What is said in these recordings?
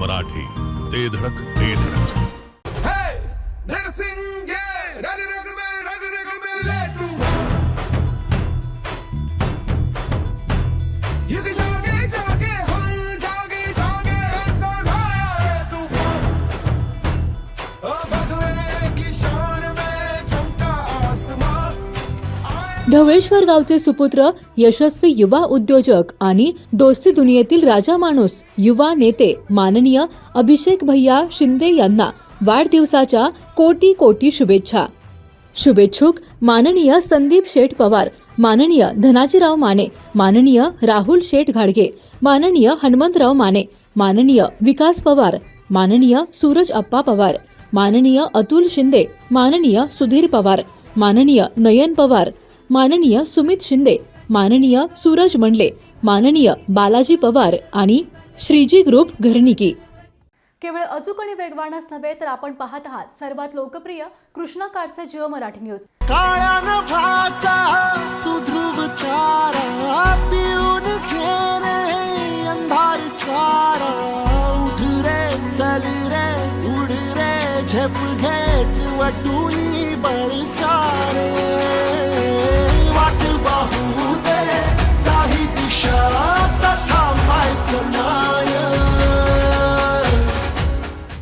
मराठी. ते धडक ते धडक. ढवळेश्वर गावचे सुपुत्र यशस्वी युवा उद्योजक आणि दोस्ती दुनियेतील राजा माणूस युवा नेते माननीय अभिषेक भैया शिंदे यांना वाढदिवसाच्या कोटी कोटी शुभेच्छा. शुभेच्छुक माननीय संदीप शेठ पवार माननीय धनाजीराव माने माननीय राहुल शेठ घाडगे माननीय हनुमंतराव माने माननीय विकास पवार माननीय सूरज अप्पा पवार माननीय अतुल शिंदे माननीय सुधीर पवार माननीय नयन पवार माननीय सुमित शिंदे माननीय सूरज मंडले माननीय बालाजी पवार आणि श्रीजी ग्रुप घरनिकी केवळ अचूक आणि वेगवानच नव्हे तर आपण पाहत आहात सर्वात लोकप्रिय कृष्णा काडसे जिओ मराठी न्यूज. काळ्या नभाचा तू ध्रुव तारा पिऊन अंधार झेप घे वटुनी बळ सारे वाट पाहू दे काही दिशा तथा मायचं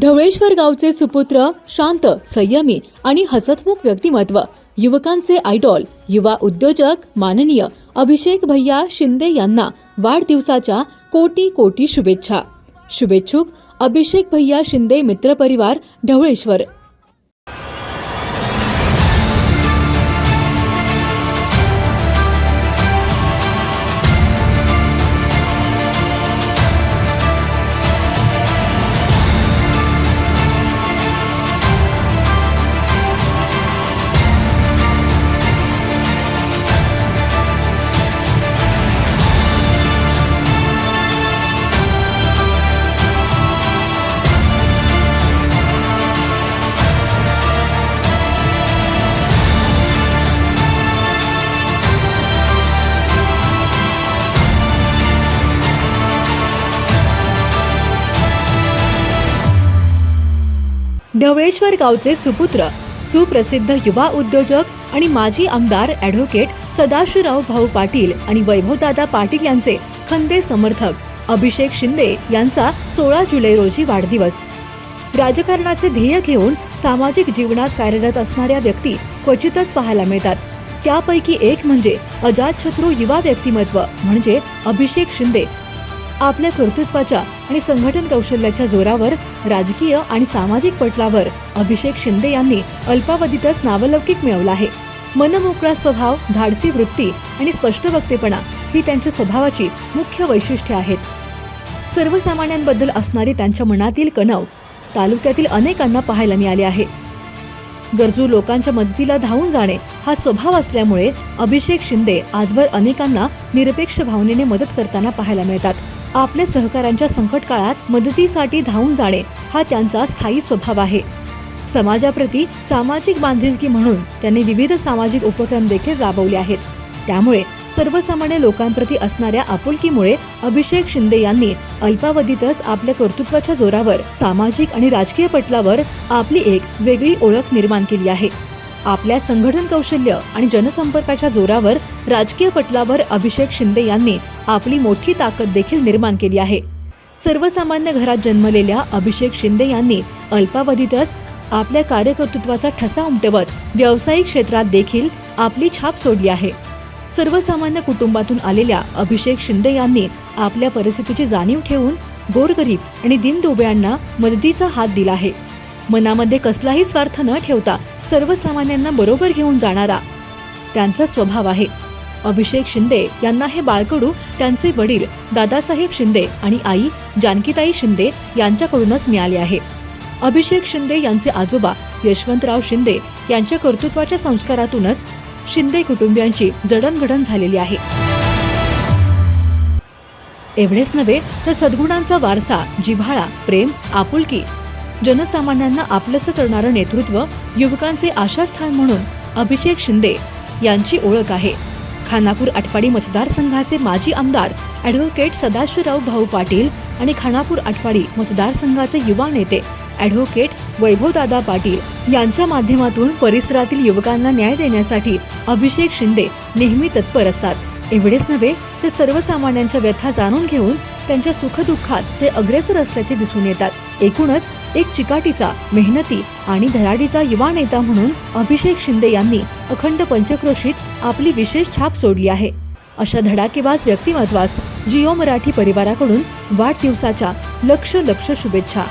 ढवळेश्वर गावचे सुपुत्र शांत संयमी आणि हसतमुख व्यक्तिमत्व युवकांचे आयडॉल युवा उद्योजक माननीय अभिषेक भैया शिंदे यांना वाढदिवसाच्या कोटी कोटी शुभेच्छा. शुभेच्छुक अभिषेक भैया शिंदे मित्रपरिवार ढवळेश्वर. ढवळेश्वर गावचे सुपुत्र सुप्रसिद्ध युवा उद्योजक आणि माजी आमदार ॲडव्होकेट सदाशिवराव भाऊ पाटील आणि वैभवदादा पाटील यांचे खंदे समर्थक अभिषेक शिंदे यांचा सोळा जुलै रोजी वाढदिवस. राजकारणाचे ध्येय घेऊन सामाजिक जीवनात कार्यरत असणाऱ्या व्यक्ती क्वचितच पाहायला मिळतात. त्यापैकी एक म्हणजे अजातशत्रू युवा व्यक्तिमत्व म्हणजे अभिषेक शिंदे. आपल्या कर्तृत्वाच्या आणि संघटन कौशल्याच्या जोरावर राजकीय आणि सामाजिक पटलावर अभिषेक शिंदे यांनी अल्पावधीतच नावलौकिक मिळवला आहे. मनमोकळा स्वभाव धाडसी वृत्ती आणि स्पष्ट वक्तेपणा ही त्यांच्या स्वभावाची मुख्य वैशिष्ट्ये आहेत. सर्वसामान्यांबद्दल असणारी त्यांच्या मनातील कणव तालुक्यातील अनेकांना पाहायला मिळाले आहे. गरजू लोकांच्या मदतीला धावून जाणे हा स्वभाव असल्यामुळे अभिषेक शिंदे आजवर अनेकांना निरपेक्ष भावनेने मदत करताना पाहायला मिळतात. आपल्या सहकाऱ्यांच्या संकट काळात मदतीसाठी धावून जाणे हा त्यांचा स्थायी स्वभाव आहे. समाजाप्रती सामाजिक बांधिलकी म्हणून त्यांनी विविध सामाजिक उपक्रम देखील राबवले आहेत. त्यामुळे सर्वसामान्य लोकांप्रती असणाऱ्या आपुलकीमुळे अभिषेक शिंदे यांनी अल्पावधीतच आपल्या कर्तृत्वाच्या जोरावर सामाजिक आणि राजकीय पटलावर आपली एक वेगळी ओळख निर्माण केली आहे. आपल्या संघटन कौशल्य आणि जनसंपर्काच्या जोरावर राजकीय पटलावर अभिषेक शिंदे यांनी आपली मोठी ताकद देखील निर्माण केली आहे. सर्वसामान्य घरात जन्मलेल्या अभिषेक शिंदे यांनी अल्पावधीतच आपल्या कार्यकर्तृत्वाचा ठसा उमटवत व्यावसायिक क्षेत्रात देखील आपली छाप सोडली आहे. सर्वसामान्य कुटुंबातून आलेल्या अभिषेक शिंदे यांनी आपल्या परिस्थितीची जाणीव ठेवून गोरगरीब आणि दिनदुबळ्यांना मदतीचा हात दिला आहे. मनामध्ये कसलाही स्वार्थ न ठेवता सर्वसामान्यांना बरोबर घेऊन जाणारा. त्यांचा स्वभाव आहे. अभिषेक शिंदे यांना हे बाळकडू त्यांचे वडील दादासाहेब शिंदे आणि आई जानकीताई शिंदे यांच्याकडूनच मिळाले आहे. अभिषेक शिंदे यांचे आजोबा यशवंतराव शिंदे यांच्या कर्तृत्वाच्या संस्कारातूनच शिंदे कुटुंबियांची जडणघडण झालेली आहे. एवढेच नव्हे तर सद्गुणांचा वारसा जिव्हाळा प्रेम आपुलकी जनसामान्यांना आपलंसं करणारं नेतृत्व युवकांचे आशास्थान म्हणून अभिषेक शिंदे यांची ओळख आहे. खानापूर आटपाडी मतदारसंघाचे माजी आमदार ॲडव्होकेट सदाशिवराव भाऊ पाटील आणि खानापूर आटपाडी मतदारसंघाचे युवा नेते ॲडव्होकेट वैभवदादा पाटील यांच्या माध्यमातून परिसरातील युवकांना न्याय देण्यासाठी अभिषेक शिंदे नेहमी तत्पर असतात. एवढेच नव्हे तर सर्वसामान्यांच्या व्यथा जाणून घेऊन त्यांच्या सुखदुःखात ते अग्रेसर असल्याचे दिसून येतात. एकूणच एक चिकाटीचा मेहनती आणि धडाडीचा युवा नेता म्हणून अभिषेक शिंदे यांनी अखंड पंचक्रोशीत आपली विशेष छाप सोडली आहे. अशा धडाकेबाज व्यक्तिमत्वास जिओ मराठी परिवाराकडून वाढदिवसाच्या लक्ष लक्ष शुभेच्छा.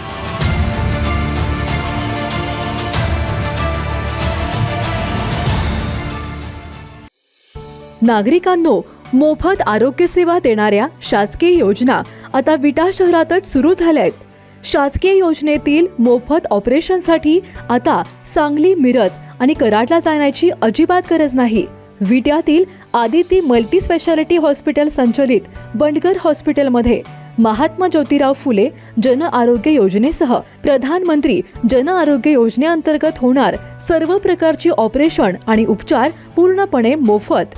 नागरिकांनो मोफत आरोग्य सेवा देणाऱ्या शासकीय योजना आता विटा शहरातच सुरू झाल्या आहेत शासकीय योजनेतील मोफत ऑपरेशनसाठी आता सांगली मिरज आणि कराडला जाण्याची अजिबात गरज नाही. विट्यातील आदिती मल्टी स्पेशालिटी हॉस्पिटल संचलित बंडगर हॉस्पिटलमध्ये महात्मा ज्योतिराव फुले जन आरोग्य योजनेसह प्रधानमंत्री जन आरोग्य योजनेअंतर्गत होणार सर्व प्रकारची ऑपरेशन आणि उपचार पूर्णपणे मोफत